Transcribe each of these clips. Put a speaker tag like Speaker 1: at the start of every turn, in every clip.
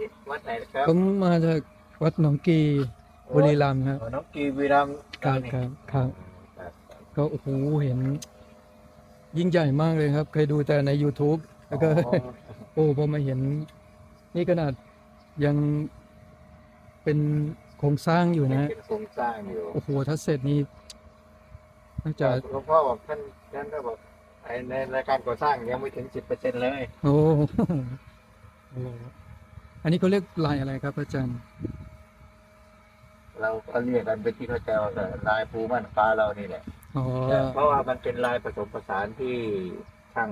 Speaker 1: จากวัดไหนครับ
Speaker 2: ผมมาจากวัดหนองกีบุรีรัมย์ครับ
Speaker 1: อ๋อน้องกีวีรัมย์
Speaker 2: ครับครับครับก็โอ้โหเห็น ยิ่งใหญ่มากเลยครับ เคยดูแต่ใน YouTube แล้วก็ โอ้พอมาเห็น นี่ขนาดยังเป็นโครงสร้างอยู่นะ
Speaker 1: เป็นโครงสร้างอยู่
Speaker 2: โอ้โหถ้าเสร็จนี่น่าจะ
Speaker 1: หลวงพ่อบอกท่านท่านก็บอกไอ้ในรายการก่อสร้างยังไม่ถึงสิบเปอร์เซ็นต์เลย
Speaker 2: โอ้โอ้อันนี้เขาเรียกลายอะไรครับอาจารย์
Speaker 1: เราก็เรียกกันเป็นที่เข้าใจว่าลายภูมันฟ้าเรานี่แหละ
Speaker 2: อ๋อ
Speaker 1: เพราะว่ามันเป็นลายผสมผสานที่ช่าง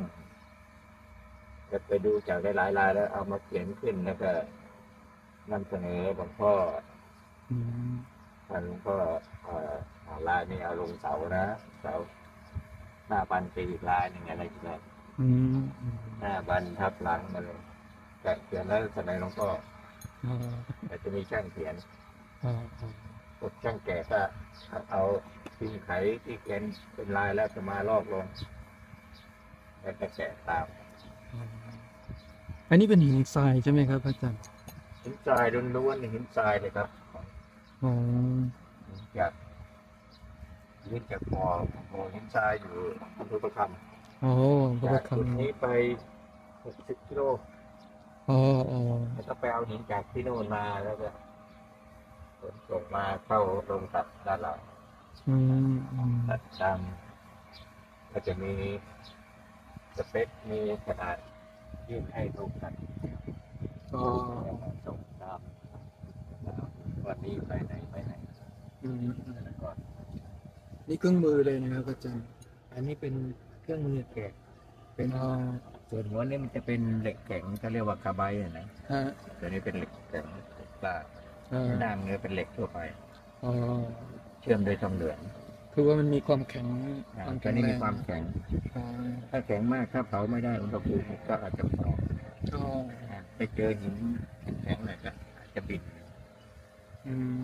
Speaker 1: จะไปดูจากหลายๆลายแล้วเอามาเขียนขึ้นแล้วก็นำเสนอหลวงพ่อ
Speaker 2: อืม
Speaker 1: ท่านหลวงพ่อเอ่อเอาลายนี้เอาลงเสานะเสาหน้าบันตีอีกลายหนึ่งอะไรอย่างเงี้ย
Speaker 2: อืมอืม
Speaker 1: หน้าบันทับหลังมาเลย แต่เขียนแล้วสมัยหลวงพ่อ
Speaker 2: อ๋อ
Speaker 1: แต่จะมีช่างเขียน
Speaker 2: อ๋ออ๋อ
Speaker 1: พวกช่างแก่ก็เอาพิมพ์ไขที่เขียนเป็นลายแล้วจะมาลอกลงแล้วก็แกะตาม
Speaker 2: อ๋ออันนี้เป็นหินทรายใช่ไหมครับอาจารย์
Speaker 1: หินทรายล้วนๆหินทรายเลยครับ
Speaker 2: อ๋อ
Speaker 1: จากยึดจากบ่อบ่อหินทรายอยู่อำเภอประค
Speaker 2: อ๋อำพระ
Speaker 1: จาก
Speaker 2: ค
Speaker 1: จุดนี้ไปหกสิบกิโลำ
Speaker 2: อ๋ออ๋อ
Speaker 1: แล้วก็ไปเอาหินจากที่โน่นมาแล้วก็ขนส่งมาเข้าโรงตัดด้านหลัง
Speaker 2: อืมอืม
Speaker 1: ตัดตามก็จะมีสเปคมีขนาดยื่นให้ดูกัน
Speaker 2: อ๋อ
Speaker 1: ส่งตามวันนี้ไปไหนไปไหน
Speaker 2: อืมอืม
Speaker 1: แล้วก็
Speaker 2: นี่เครื่องมือเลยนะครับอาจารย์
Speaker 1: อันนี้เป็นเครื่องมือแกะเป็น
Speaker 2: อ๋อ
Speaker 1: ส่วนหัวนี่มันจะเป็นเหล็กแข็งเขาเรียกว่ากระไบอะนะ
Speaker 2: ฮะ
Speaker 1: ตัวนี้เป็นเหล็กแข็งเหล็กกล้า
Speaker 2: อ่า
Speaker 1: หน้าเนื้อเป็นเหล็กทั่วไป
Speaker 2: อ๋อ
Speaker 1: เชื่อมโดยทองเหลือง
Speaker 2: คือว่ามันมีความแข็ง
Speaker 1: อ่า
Speaker 2: ความ
Speaker 1: ตัว
Speaker 2: แข็ง
Speaker 1: นี้
Speaker 2: แร
Speaker 1: มี
Speaker 2: ง
Speaker 1: ความแข็ง
Speaker 2: อ๋อ
Speaker 1: ถ้าแข็งมากถ้าเผาไม่ได้อุณหภูมิก็อาจจะเผา
Speaker 2: อ๋อ
Speaker 1: ไปเจอหินแข็งๆหน่อยก็อาจจะบิน
Speaker 2: อืม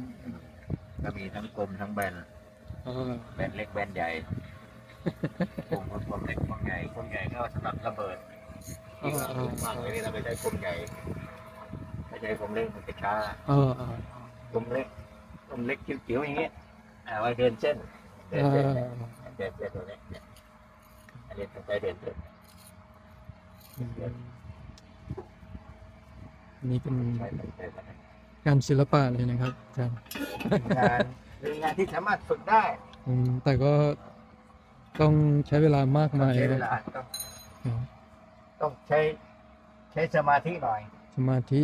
Speaker 1: ก็มีทั้งกลมทั้งแบน
Speaker 2: อ๋อ
Speaker 1: แบนเล็กแบนใหญ่กล มกลมเล็กกลมใหญ่กลมใหญ่ก็สำหรับระเบิด
Speaker 2: อ๋อ
Speaker 1: ที่เรา
Speaker 2: อ๋อ
Speaker 1: ฟังไว้นี่เราไม่ใช้กลมใหญ่ไม่ใช่กลมเล็กมันจะช้า
Speaker 2: อ๋ออ๋อก
Speaker 1: ลมเล็กกลมเล็กจิ๋วๆอย่างเงี้ยอ่าไว้เดินเส้นเดิน
Speaker 2: อ๋อ
Speaker 1: เส้นเดินเส้นตัวเนี้ยอันนี้ต้องใช้เดินเส้น
Speaker 2: นี่เป็น
Speaker 1: ใช้เดินเส้นนะ
Speaker 2: งานศิลปะเลยนะครับอาจารย์
Speaker 1: งานเป็นงานที่สามารถฝึกได้
Speaker 2: อืมแต่ก็ ต้องใช้เวลามากมาย
Speaker 1: ใช้เว
Speaker 2: นะ
Speaker 1: ลาต้อง
Speaker 2: อืม
Speaker 1: ต้องใช้ใช้สมาธิหน่อย
Speaker 2: สมาธิ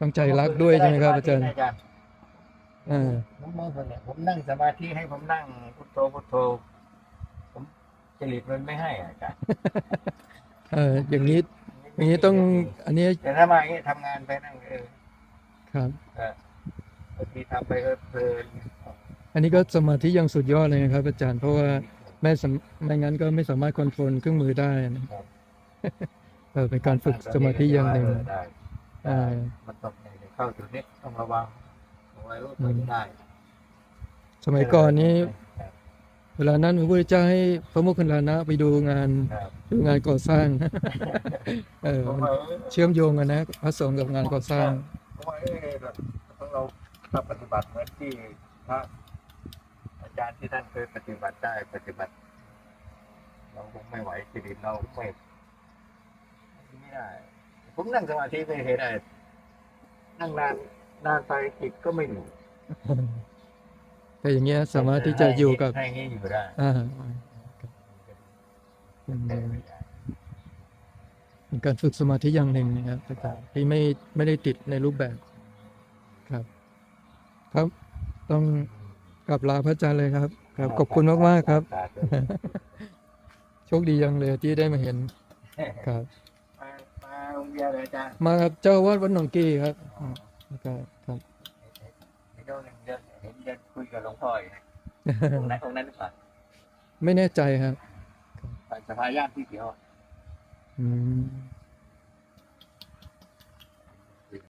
Speaker 2: ต้องใจรักด้วยใช่ไหมครับอาจารย์
Speaker 1: อาจารย์
Speaker 2: เออ
Speaker 1: ผมมองคนเนี่ยผมนั่งสมาธิให้ผมนั่งพุทโธพุทโธ ผมจริตมันไม่ให้อะอาจารย์
Speaker 2: เอออย่างนี้อย่างนี้ต้อง อันนี้
Speaker 1: แต่ถ้ามาอย่างนี้ทำงานไปนั่งเออ
Speaker 2: ครับ
Speaker 1: เออบางทีทำไปก็เพลิน
Speaker 2: อันนี้ก็สมาธิยังสุดยอดเลยนะครับ อาจารย์เพราะว่าไม่สามไม่งั้นก็ไม่สามารถคอนโทรลเครื่องมือได้นะเออเป็นการฝึกสมาธิอย่างหนึ่ง
Speaker 1: เได้
Speaker 2: อ่า
Speaker 1: มันต้องเข้าจุดนี้ต้องระวังเอาไว้รถไม่ได้
Speaker 2: สมัยก่อนนี้ เวลานั้นพระพุทธเจ้าให้พระโมคคัลลานะไปดูงาน
Speaker 1: ครับ
Speaker 2: ดูงานก่อสร้าง เออ
Speaker 1: ผม
Speaker 2: มัน
Speaker 1: ว่า
Speaker 2: เชื่อมโยงกันนะพระสงฆ์กับงานก่อสร้าง
Speaker 1: ผมว่าเอ๊ะแบบต้องเราถ้าปฏิบัติเหมือนที่พระอา จารย์ที่ท่านเคยปฏิบัติได้ปฏิบัติ เราคงไม่ไหวจริตเราไม่ไม่ได้ ผมนั่งสมาธิไม่เคยได้นั่งนานนานไปจิตก็ไม่อยู่
Speaker 2: แต่อย่างเงี้ยสามารถที่จะอยู่กับ
Speaker 1: ให้ให้อยู่ได้
Speaker 2: อ่าเป็นเป็นการฝึกสมาธิอย่างหนึ่งนะครับอาจารย์ที่ไม่ไม่ได้ติดในรูปแบบครับ ครับต้อง กลับลาพระอาจารย์เลยครับ ครับขอบคุณมากๆครับ โชคดียังเลยที่ได้มาเห็นครับ
Speaker 1: มามาโรงเรียนเลยอาจารย์
Speaker 2: มาครับเจ้าอาวาดวัดหนองกี้ครับอ่าครับครับ
Speaker 1: เห็นเดินเดินเห็นเดินคุยกับหลวงพ่ออยู่นะองค์นั้นองค์นั้นหรือเปล่า
Speaker 2: ไม่แน่ใจครับ
Speaker 1: สภาญาติที่เดียว
Speaker 2: อืม